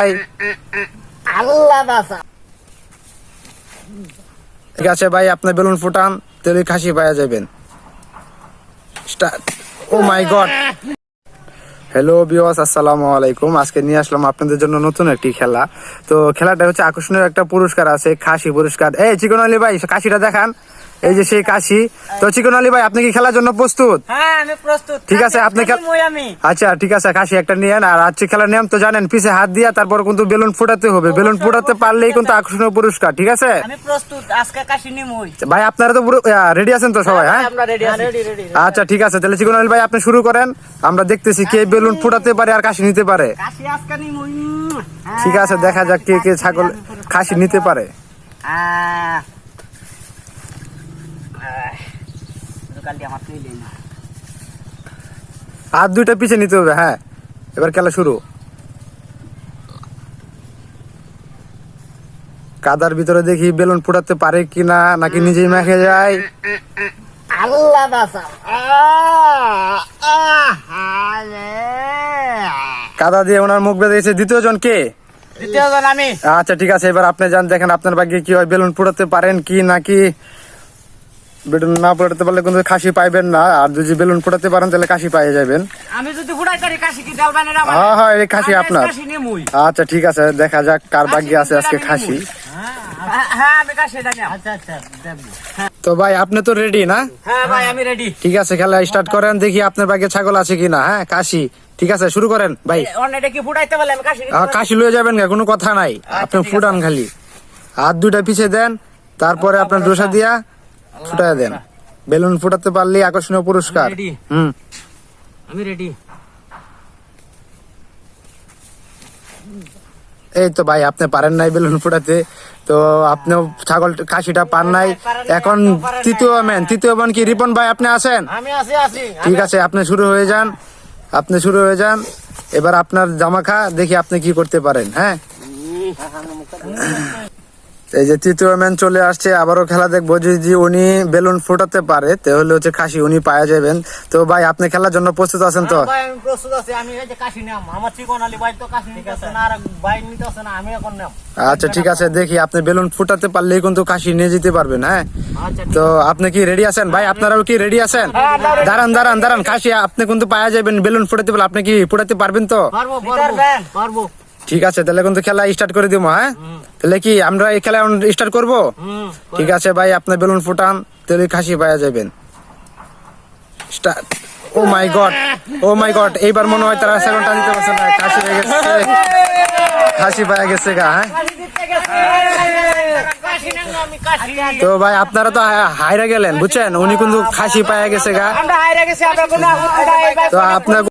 ভাই। আল্লাহ বাসা। ঠিক আছে ভাই আপনি বেলুন ফুটান তাহলে খাসি পাওয়া যাবেন। ও মাই গড হ্যালো বিওয়াস আসসালামু আলাইকুম। আজকে নিয়ে আসলাম আপনাদের জন্য নতুন একটি খেলা। তো খেলাটা হচ্ছে আকর্ষণীয় একটা পুরস্কার আছে খাসি পুরস্কার। এই চিকন আলী ভাই কাশিটা দেখান। এই যে সেই কাশি। তো চিকন আলী ভাই আপনি কি খেলার জন্য প্রস্তুত? হ্যাঁ আমি প্রস্তুত। ঠিক আছে, আপনি আচ্ছা ঠিক আছে কাশি একটা নিয়েন আর আজকে খেলার নিয়ম তো জানেন পিছে হাত দিয়া তারপর কিন্তু বেলুন ফুটাতে হবে। বেলুন ফুটাতে পারলেই কিন্তু আকর্ষণীয় পুরস্কার ঠিক আছে? আমি প্রস্তুত আজকে কাশিনি মই ভাই আপনারা তো পুরো রেডি আছেন তো সবাই হ্যাঁ আমরা রেডি রেডি রেডি আচ্ছা ঠিক আছে তাহলে চিকন আলী ভাই আপনি শুরু করেন। আমরা দেখতেছি কে বেলুন ফুটাতে পারে আর কাশি নিতে পারে। কাশি আজকে ঠিক আছে দেখা যাক কে কে ছাগল খাসি নিতে পারে। আহ আমার না আর দুইটা পিছে নিতে হবে হ্যাঁ। এবার খেলা শুরু। কাদার ভিতরে দেখি বেলুন ফুটাতে পারে কিনা নাকি নিজেই মেখে যায়। আল্লাহ কাদা দিয়ে ওনার মুখ বেঁধে দ্বিতীয় জন কে? দ্বিতীয় জন আমি। আচ্ছা ঠিক আছে এবার আপনি যান দেখেন আপনার ভাগ্যে কি হয় বেলুন ফুটাতে পারেন কি নাকি বেলুন না ফুটাতে পারলে কিন্তু খাসি পাইবেন না। আর যদি বেলুন ফুটাতে পারেন তাহলে খাসি পাইয়ে যাবেন। আমি যদি ফুটাই করি কাশি কি ডাল বানে না হ্যাঁ হ্যাঁ এই খাসি আপনার। কাশি মই আচ্ছা ঠিক আছে দেখা যাক কার ভাগ্যে আছে আজকে খাসি। হ্যাঁ কাশি জানি আচ্ছা আচ্ছা তো ভাই আপনি তো রেডি না? হ্যাঁ ভাই আমি রেডি ঠিক আছে খেলা স্টার্ট করেন দেখি আপনার ভাগ্যে ছাগল আছে কিনা। হ্যাঁ কাশি ঠিক আছে শুরু করেন ভাই। কাশি? কাশি লয়ে যাবেন না কোনো কথা নাই। আপনি ফুটান খালি। হাত দুইটা পিছিয়ে দেন তারপরে আপনার ডোসা দিয়া ফুটায় দেন। বেলুন ফুটাতে পারলে আকর্ষণীয় পুরস্কার? হুম। আমি রেডি এই তো ভাই আপনি পারেন নাই বেলুন ফুটাতে। তো আপনি ছাগল খাসিটা পান নাই। এখন তৃতীয় ম্যান তৃতীয় ম্যান কি? রিপন ভাই আপনি আছেন? আমি আছি আছি। ঠিক আছে আপনি শুরু হয়ে যান। আপনি শুরু হয়ে যান। এবার আপনার জামা খা দেখি আপনি কি করতে পারেন হ্যাঁ? এই যে তৃতীয় ম্যান চলে আসছে আবারও খেলা দেখব। যদি উনি বেলুন ফোটাতে পারে তাহলে হচ্ছে খাসি উনি পাওয়া যাবেন। তো ভাই আপনি খেলার জন্য প্রস্তুত আছেন তো? ভাই আমি প্রস্তুত আছি। আমি এই যে কাশি নাম। আমার চিকন আলী ভাই তো কাশি নিতে না আর ভাই নিতে না আমি এখন নাম। আচ্ছা ঠিক আছে দেখি। আপনি বেলুন ফুটাতে পারলেই কিন্তু কাশি নিয়ে যেতে পারবেন হ্যাঁ? আচ্ছা তো আপনি কি রেডি আছেন? ভাই আপনারাও কি রেডি আছেন? হ্যাঁ। দাঁড়ান দাঁড়ান দাঁড়ান। কাশি আপনি কিন্তু পাওয়া যাবেন। বেলুন ফুটাতে পারলে আপনি কি ফুটাতে পারবেন তো? পারব পারব। পারব। ঠিক আছে তাহলে কিন্তু খেলা স্টার্ট করে দিব হ্যাঁ? তাহলে কি আমরা এই খেলা স্টার্ট করব? ঠিক আছে ভাই আপনি বেলুন ফুটান তাহলে খাসি পাওয়া যাবেন। Start oh my God oh my God এইবার মনে হয় তারা সেকেন্ড টান দিতে পারছে না। খাসি হয়ে গেছে। খাসি পাওয়া গেছে গা হ্যাঁ? কাশি দিতে গেছে কাশি নাম আমি কাশি তো ভাই আপনারা তো হাইরা গেলেন বুঝছেন? উনি কিন্তু খাসি পাওয়া গেছে গা। তো আপনার